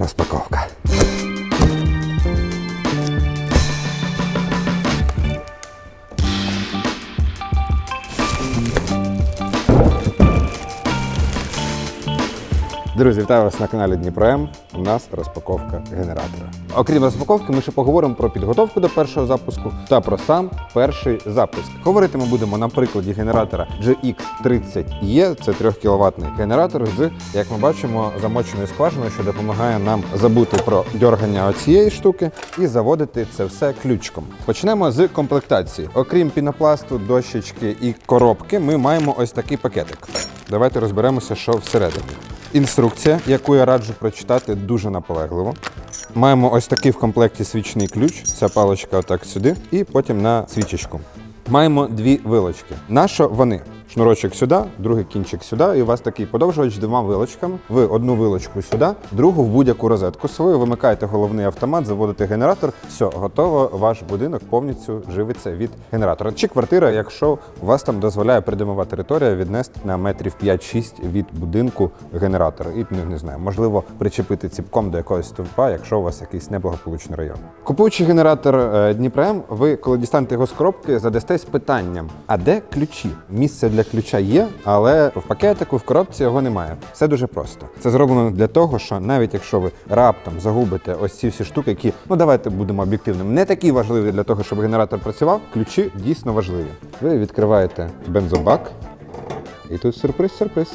розпаковка. Друзі, вітаю вас на каналі Дніпро М. У нас розпаковка генератора. Окрім розпаковки, ми ще поговоримо про підготовку до першого запуску та про сам перший запуск. Говорити ми будемо на прикладі генератора GX30E. Це 3 кВт генератор з, як ми бачимо, замоченою скважиною, що допомагає нам забути про дьоргання оцієї штуки і заводити це все ключком. Почнемо з комплектації. Окрім пінопласту, дощечки і коробки, ми маємо ось такий пакетик. Давайте розберемося, що всередині. Інструкція, яку я раджу прочитати дуже наполегливо. Маємо ось такий в комплекті свічний ключ. Ця паличка отак сюди, і потім на свічечку. Маємо дві вилочки. На що вони? Шнурочок сюди, другий кінчик сюди, і у вас такий подовжувач двома вилочками. Ви одну вилочку сюди, другу в будь-яку розетку свою, вимикаєте головний автомат, заводите генератор. Все, готово. Ваш будинок повністю живиться від генератора. Чи квартира, якщо у вас там дозволяє придомова територія віднести на метрів 5-6 від будинку генератора. І не, не знаю, можливо, причепити ціпком до якогось стовпа, якщо у вас якийсь неблагополучний район. Купуючи генератор е, Дніпрем, ви, коли дістанете його з коробки, задастесь питанням: а де ключі? Місце для ключа є, але в пакетику, в коробці його немає. Все дуже просто. Це зроблено для того, що навіть якщо ви раптом загубите ось ці всі штуки, які, ну давайте будемо об'єктивними, не такі важливі для того, щоб генератор працював, ключі дійсно важливі. Ви відкриваєте бензобак, і тут сюрприз-сюрприз.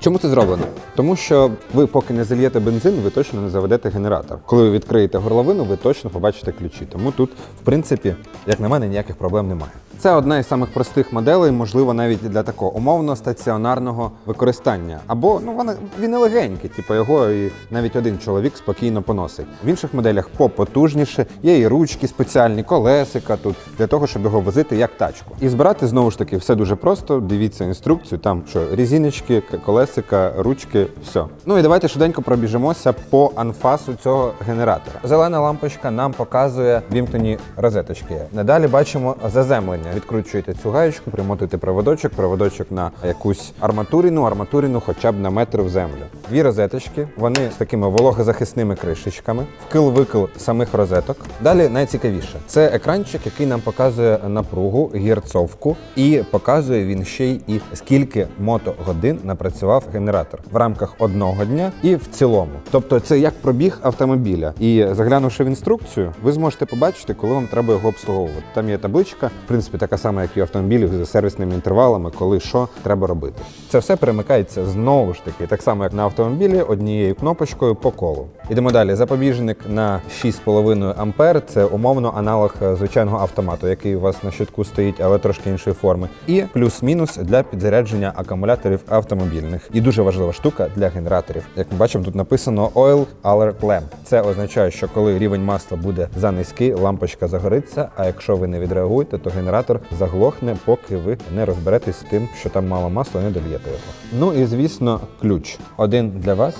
Чому це зроблено? Тому що ви, поки не зальєте бензин, ви точно не заведете генератор. Коли ви відкриєте горловину, ви точно побачите ключі. Тому тут, в принципі, як на мене, ніяких проблем немає. Це одна із самих простих моделей, можливо, навіть для такого умовно стаціонарного використання. Або ну вона він і легенький, типу його і навіть один чоловік спокійно поносить. В інших моделях попотужніше, є і ручки спеціальні, колесика тут для того, щоб його возити як тачку. І збирати знову ж таки все дуже просто. Дивіться інструкцію. Там що різіночки, колесика, ручки, все. Ну і давайте швиденько пробіжимося по анфасу цього генератора. Зелена лампочка нам показує вімкнені розеточки. Надалі бачимо заземлення. Відкручуєте цю гаєчку, примотуєте проводочок, проводочок на якусь арматуріну, арматуріну хоча б на метр в землю. Дві розеточки, вони з такими вологозахисними кришечками, вкил-викил самих розеток. Далі найцікавіше це екранчик, який нам показує напругу, гірцовку, і показує він ще й і скільки мотогодин напрацював генератор в рамках одного дня і в цілому. Тобто це як пробіг автомобіля. І заглянувши в інструкцію, ви зможете побачити, коли вам треба його обслуговувати. Там є табличка, в принципі, така сама, як і автомобілів, за сервісними інтервалами, коли що треба робити. Це все перемикається знову ж таки, так само як на автомобілі, однією кнопочкою по колу. Ідемо далі. Запобіжник на 6,5 ампер. Це умовно аналог е, звичайного автомату, який у вас на щитку стоїть, але трошки іншої форми. І плюс-мінус для підзарядження акумуляторів автомобільних. І дуже важлива штука для генераторів. Як ми бачимо, тут написано Oil Alert Lamp. Це означає, що коли рівень масла буде за низький, лампочка загориться. А якщо ви не відреагуєте, то генератор заглохне, поки ви не розберетесь з тим, що там мало масла, не дольєте його. Ну і звісно, ключ. Один для вас.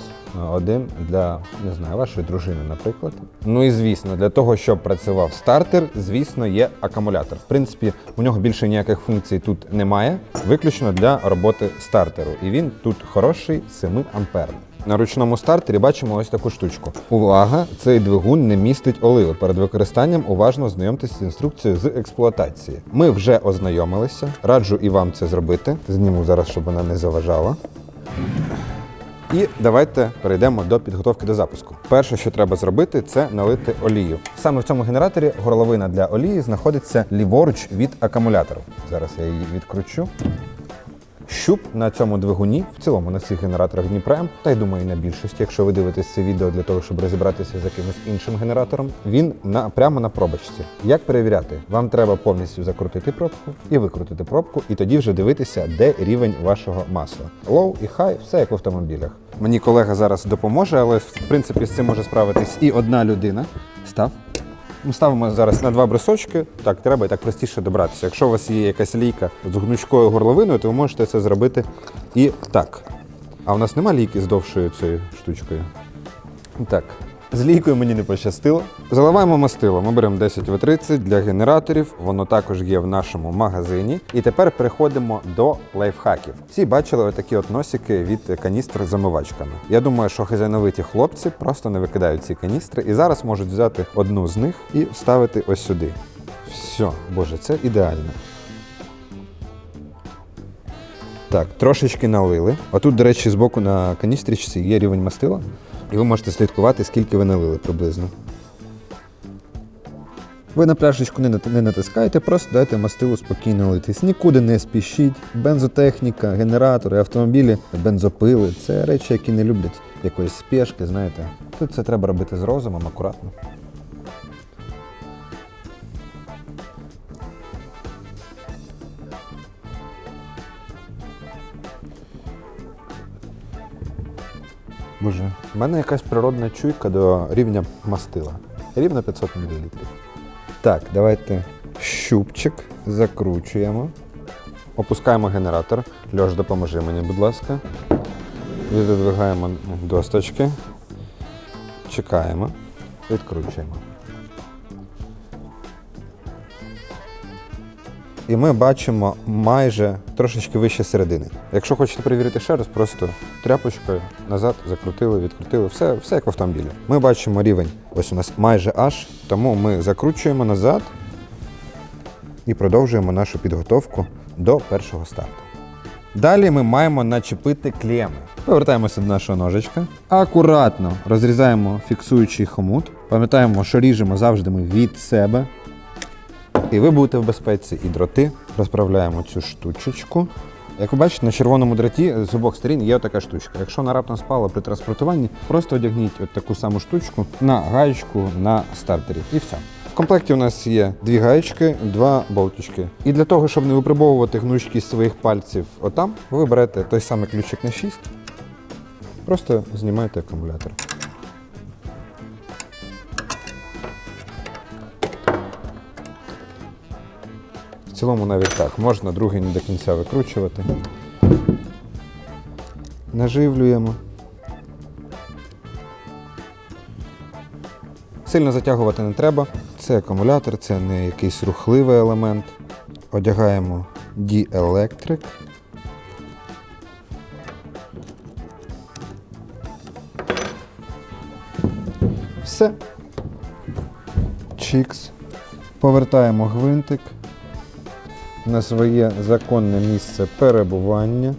Один для не знаю, вашої дружини, наприклад. Ну і звісно, для того, щоб працював стартер, звісно, є акумулятор. В принципі, у нього більше ніяких функцій тут немає, виключно для роботи стартеру. І він тут хороший 7 амперний. На ручному стартері бачимо ось таку штучку. Увага! Цей двигун не містить оливи. Перед використанням уважно знайомтеся з інструкцією з експлуатації. Ми вже ознайомилися. Раджу і вам це зробити. Зніму зараз, щоб вона не заважала. І давайте перейдемо до підготовки до запуску. Перше, що треба зробити, це налити олію. Саме в цьому генераторі горловина для олії знаходиться ліворуч від акумулятору. Зараз я її відкручу. Щуп на цьому двигуні, в цілому на всіх генераторах Дніпрем, та й думаю, на більшості, якщо ви дивитесь це відео для того, щоб розібратися з якимось іншим генератором, він на прямо на пробочці. Як перевіряти? Вам треба повністю закрутити пробку і викрутити пробку, і тоді вже дивитися, де рівень вашого масла. Лоу і хай, все як в автомобілях. Мені колега зараз допоможе, але в принципі з цим може справитись і одна людина. Став. Ми ставимо зараз на два брусочки. Так, треба і так простіше добратися. Якщо у вас є якась лійка з гнучкою горловиною, то ви можете це зробити і так. А у нас нема лійки з довшою цією штучкою. Так, З лійкою мені не пощастило. Заливаємо мастило. Ми беремо 10 В30 для генераторів. Воно також є в нашому магазині. І тепер переходимо до лайфхаків. Всі бачили отакі от носики від каністр з замивачками. Я думаю, що хазяйновиті хлопці просто не викидають ці каністри і зараз можуть взяти одну з них і вставити ось сюди. Все, боже, це ідеально. Так, трошечки налили. А тут, до речі, збоку на каністрічці є рівень мастила. І ви можете слідкувати, скільки ви налили приблизно. Ви на пляшечку не, нат- натискаєте, просто дайте мастилу спокійно литись. Нікуди не спішіть. Бензотехніка, генератори, автомобілі, бензопили це речі, які не люблять якоїсь спешки, знаєте. Тут це треба робити з розумом, акуратно. Боже, в мене якась природна чуйка до рівня мастила. Рівно 500 мл. Так, давайте щупчик закручуємо. Опускаємо генератор. Льош, допоможи мені, будь ласка. Відодвигаємо досточки. Чекаємо. Відкручуємо. І ми бачимо майже трошечки вище середини. Якщо хочете перевірити ще раз, просто тряпочкою назад закрутили, відкрутили, все, все як в автомобілі. Ми бачимо рівень, ось у нас майже аж, тому ми закручуємо назад і продовжуємо нашу підготовку до першого старту. Далі ми маємо начепити клеми. Повертаємося до нашого ножичка. Акуратно розрізаємо фіксуючий хомут. Пам'ятаємо, що ріжемо завжди ми від себе. І ви будете в безпеці. І дроти розправляємо цю штучечку. Як ви бачите, на червоному дроті з обох сторін є така штучка. Якщо вона раптом спала при транспортуванні, просто одягніть от таку саму штучку на гаєчку на стартері. І все. В комплекті у нас є дві гаєчки, два болтички. І для того, щоб не випробовувати гнучкість своїх пальців отам, ви берете той самий ключик на 6, просто знімаєте акумулятор. Цілому навіть так. Можна другий не до кінця викручувати. Наживлюємо. Сильно затягувати не треба. Це акумулятор, це не якийсь рухливий елемент. Одягаємо діелектрик. Все. Чікс. Повертаємо гвинтик на своє законне місце перебування.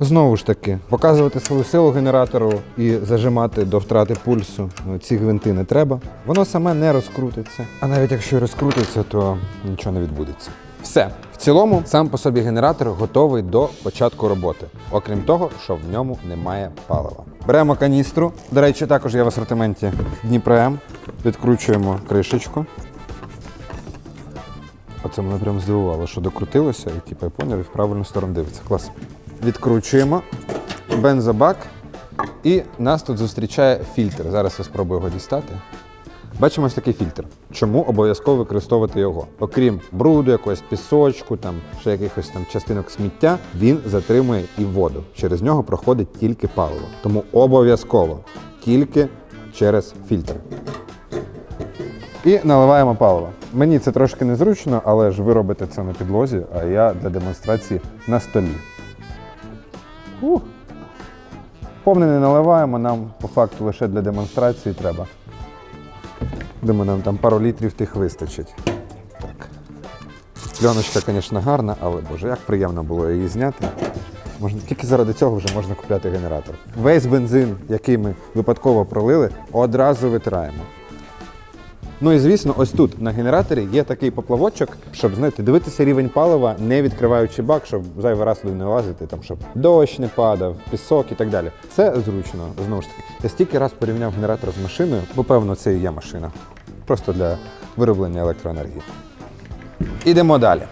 Знову ж таки, показувати свою силу генератору і зажимати до втрати пульсу ну, ці гвинти не треба. Воно саме не розкрутиться. А навіть якщо розкрутиться, то нічого не відбудеться. Все. В цілому, сам по собі генератор готовий до початку роботи, окрім того, що в ньому немає палива. Беремо каністру. До речі, також є в асортименті Дніпрем. Відкручуємо кришечку. Оце мене прям здивувало, що докрутилося, і типу, я поняв, і в правильну сторону дивиться. Клас. Відкручуємо бензобак, і нас тут зустрічає фільтр. Зараз я спробую його дістати. Бачимо ось такий фільтр. Чому обов'язково використовувати його? Окрім бруду, якогось пісочку, там ще якихось там частинок сміття, він затримує і воду. Через нього проходить тільки паливо. Тому обов'язково тільки через фільтр. І наливаємо паливо. Мені це трошки незручно, але ж ви робите це на підлозі, а я для демонстрації на столі. Ух. Повне не наливаємо, нам по факту лише для демонстрації треба. Думаю, нам там пару літрів тих вистачить. Так. Пленочка, звісно, гарна, але боже, як приємно було її зняти. Можна, тільки заради цього вже можна купляти генератор. Весь бензин, який ми випадково пролили, одразу витираємо. Ну і звісно, ось тут на генераторі є такий поплавочок, щоб знаєте, дивитися рівень палива, не відкриваючи бак, щоб зайвий раз туди не лазити, там, щоб дощ не падав, пісок і так далі. Це зручно, знову ж таки. Я стільки раз порівняв генератор з машиною, бо певно це і є машина. Просто для вироблення електроенергії. Ідемо далі.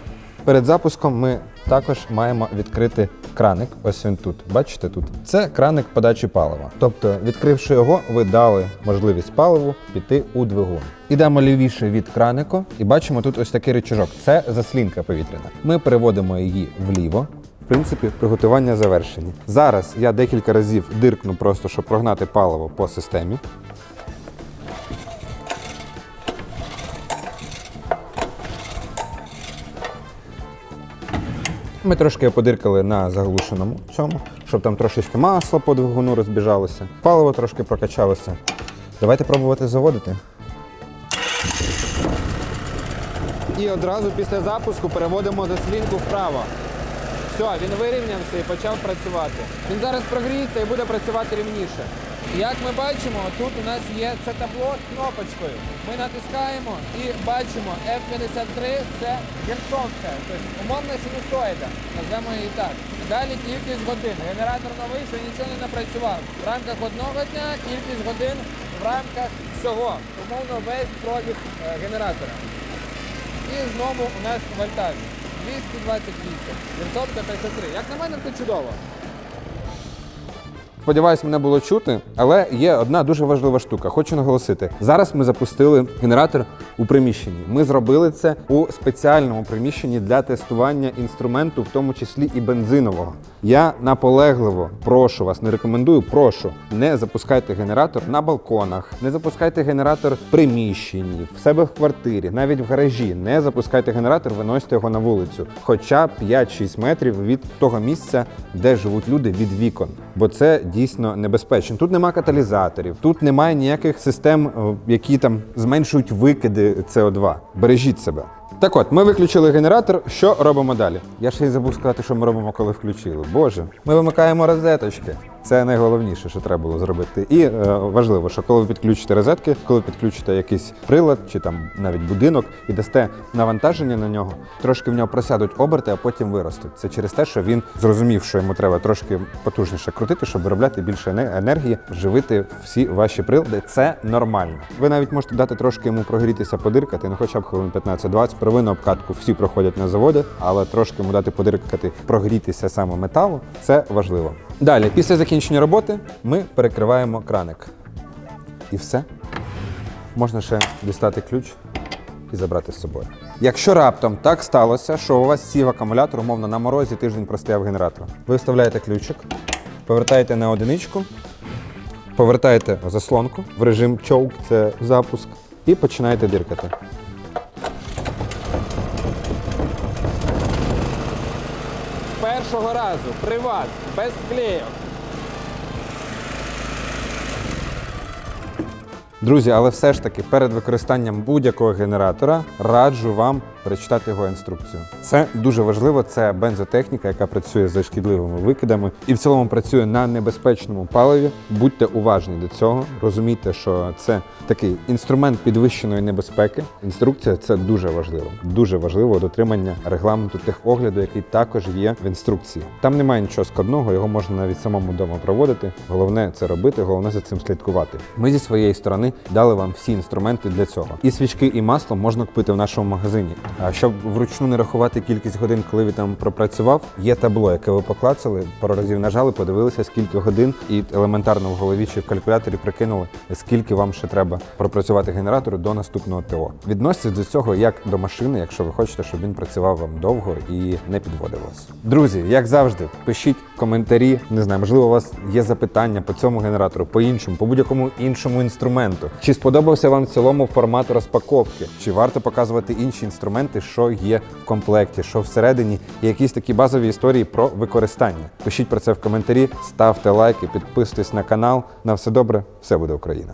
Перед запуском ми також маємо відкрити краник. Ось він тут. Бачите тут? Це краник подачі палива. Тобто, відкривши його, ви дали можливість паливу піти у двигун. Ідемо лівіше від кранику і бачимо тут ось такий рычажок. Це заслінка повітряна. Ми переводимо її вліво. В принципі, приготування завершені. Зараз я декілька разів диркну просто, щоб прогнати паливо по системі. Ми трошки подиркали на заглушеному цьому, щоб там трошечки масла по двигуну розбіжалося, паливо трошки прокачалося. Давайте пробувати заводити. І одразу після запуску переводимо заслінку вправо. Все, він вирівнявся і почав працювати. Він зараз прогріється і буде працювати рівніше. Як ми бачимо, тут у нас є це табло з кнопочкою. Ми натискаємо і бачимо F53 це герцовка, тобто умовна синусоїда, назвемо її так. Далі кількість годин. Генератор новий, що нічого не напрацював. В рамках одного дня кількість годин в рамках всього. Умовно весь пробіг е, генератора. І знову у нас вольтаж. 228. Герцовка 53. Як на мене, це чудово. Сподіваюсь, мене було чути, але є одна дуже важлива штука. Хочу наголосити. Зараз ми запустили генератор у приміщенні. Ми зробили це у спеціальному приміщенні для тестування інструменту, в тому числі і бензинового. Я наполегливо прошу вас, не рекомендую, прошу, не запускайте генератор на балконах, не запускайте генератор в приміщенні, в себе в квартирі, навіть в гаражі. Не запускайте генератор, виносьте його на вулицю, хоча б 5-6 метрів від того місця, де живуть люди від вікон. Бо це дійсно небезпечно. Тут нема каталізаторів, тут немає ніяких систем, е, які там зменшують викиди СО2. Бережіть себе. Так от, ми виключили генератор. Що робимо далі? Я ще й забув сказати, що ми робимо, коли включили. Боже, ми вимикаємо розеточки. Це найголовніше, що треба було зробити. І е, важливо, що коли ви підключите розетки, коли ви підключите якийсь прилад чи там навіть будинок і дасте навантаження на нього, трошки в нього просядуть оберти, а потім виростуть. Це через те, що він зрозумів, що йому треба трошки потужніше крутити, щоб виробляти більше ене- енергії, живити всі ваші прилади. Це нормально. Ви навіть можете дати трошки йому прогрітися, подиркати, ну хоча б хвилин 15-20. Первинну обкатку всі проходять на заводі, але трошки йому дати подиркати, прогрітися саме металу. Це важливо. Далі, після закінчення роботи, ми перекриваємо краник. І все. Можна ще дістати ключ і забрати з собою. Якщо раптом так сталося, що у вас сів акумулятор, умовно на морозі тиждень простояв генератор, ви вставляєте ключик, повертаєте на одиничку, повертаєте заслонку в режим чоук, це запуск, і починаєте диркати. З першого разу, приват, без склеїв. Друзі, але все ж таки перед використанням будь-якого генератора раджу вам перечитати його інструкцію. Це дуже важливо. Це бензотехніка, яка працює з шкідливими викидами і в цілому працює на небезпечному паливі. Будьте уважні до цього. Розумійте, що це такий інструмент підвищеної небезпеки. Інструкція це дуже важливо. Дуже важливо дотримання регламенту техогляду, який також є в інструкції. Там немає нічого складного, його можна навіть самому вдома проводити. Головне це робити, головне за цим слідкувати. Ми зі своєї сторони дали вам всі інструменти для цього. І свічки, і масло можна купити в нашому магазині. Щоб вручну не рахувати кількість годин, коли ви там пропрацював, є табло, яке ви поклацали, пару разів нажали, подивилися, скільки годин, і елементарно в голові чи в калькуляторі прикинули, скільки вам ще треба пропрацювати генератору до наступного ТО. Відноситесь до цього як до машини, якщо ви хочете, щоб він працював вам довго і не підводив вас. Друзі, як завжди, пишіть коментарі. Не знаю, можливо, у вас є запитання по цьому генератору, по іншому, по будь-якому іншому інструменту. Чи сподобався вам в цілому формат розпаковки? Чи варто показувати інші інструменти, що є в комплекті, що всередині, і якісь такі базові історії про використання? Пишіть про це в коментарі, ставте лайки, підписуйтесь на канал. На все добре, все буде Україна.